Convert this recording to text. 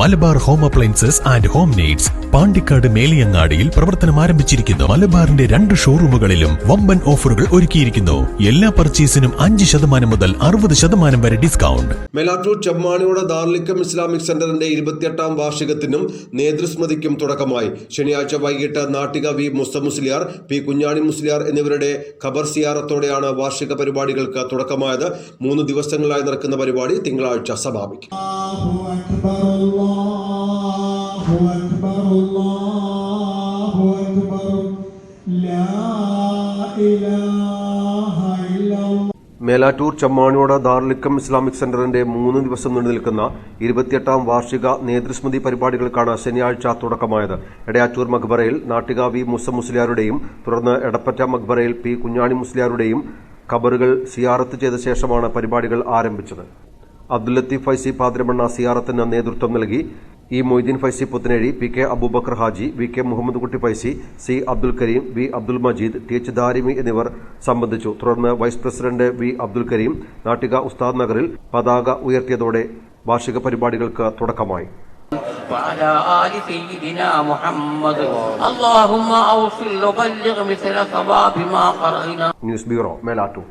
Malabar home appliances and home needs Pandikkad മേലിയങ്ങാടിയിൽ പ്രവർത്തനം ആരംഭിച്ചിരിക്കുന്നു. മലബാറിന്റെ രണ്ട് ഷോറൂമുകളിലും വമ്പൻ ഓഫറുകൾ ഒരുക്കിയിരിക്കുന്നു. എല്ലാ പർച്ചേസിനും അഞ്ച് ശതമാനം മുതൽ അറുപത് ശതമാനം വരെ ഡിസ്കൗണ്ട്. മേലാറ്റൂർ ചെമ്മാണിയുടെ ദാർലിക്കം ഇസ്ലാമിക് സെന്ററിന്റെ ഇരുപത്തിയെട്ടാം വാർഷികത്തിനും നേതൃസ്മൃതിക്കും തുടക്കമായി. ശനിയാഴ്ച വൈകിട്ട് നാട്ടിക വി മുസ്ത മുസ്ലിയാർ പി കുഞ്ഞാണി മുസ്ലിയാർ എന്നിവരുടെ ഖബർ സിയാറത്തോടെയാണ് വാർഷിക പരിപാടികൾക്ക് തുടക്കമായത്. മൂന്ന് ദിവസങ്ങളായി നടക്കുന്ന പരിപാടി തിങ്കളാഴ്ച സമാപിക്കും. أكبر الله أكبر الله أكبر لا إله إلا الله മേലാറ്റൂർ ചെമ്മാണിയോട് ദാർലിക്കം ഇസ്ലാമിക് സെന്ററിന്റെ മൂന്ന് ദിവസം നീണ്ടു നിൽക്കുന്ന ഇരുപത്തിയെട്ടാം വാർഷിക നേതൃസ്മൃതി പരിപാടികൾക്കാണ് ശനിയാഴ്ച തുടക്കമായത് എടയാറ്റൂർ മക്ബറയിൽ നാട്ടിക വി മുസ മുസ്ലിയാരുടെയും തുടർന്ന് എടപ്പറ്റ മക്ബറയിൽ പി കുഞ്ഞാണി മുസ്ലിയാരുടെയും ഖബറുകൾ സിയാറത്ത് ചെയ്ത ശേഷമാണ് പരിപാടികൾ ആരംഭിച്ചത് അബ്ദുൽ ലത്തീഫ് ഫൈസി പാതിരമണ്ണ സിയാറത്തിന് നേതൃത്വം നൽകി E Moideen Faizy Puthanazhi P K Abubakar Haji V K Muhammad Kutty Faizy C Abdul Kareem V Abdul Majeed T H Darimi എന്നിവർ സംബന്ധിച്ചു തുടർന്ന് vice president V Abdul Kareem Nattika Usthad നഗറിൽ പതാക ഉയർത്തിയതോടെ വാർഷിക പരിപാടികൾക്ക് തുടക്കമായി وعلى آل سيدنا محمد اللهم أوصل وبلغ مثل ثواب ما قرأنا ന്യൂസ് ബ്യൂറോ മേലാറ്റൂർ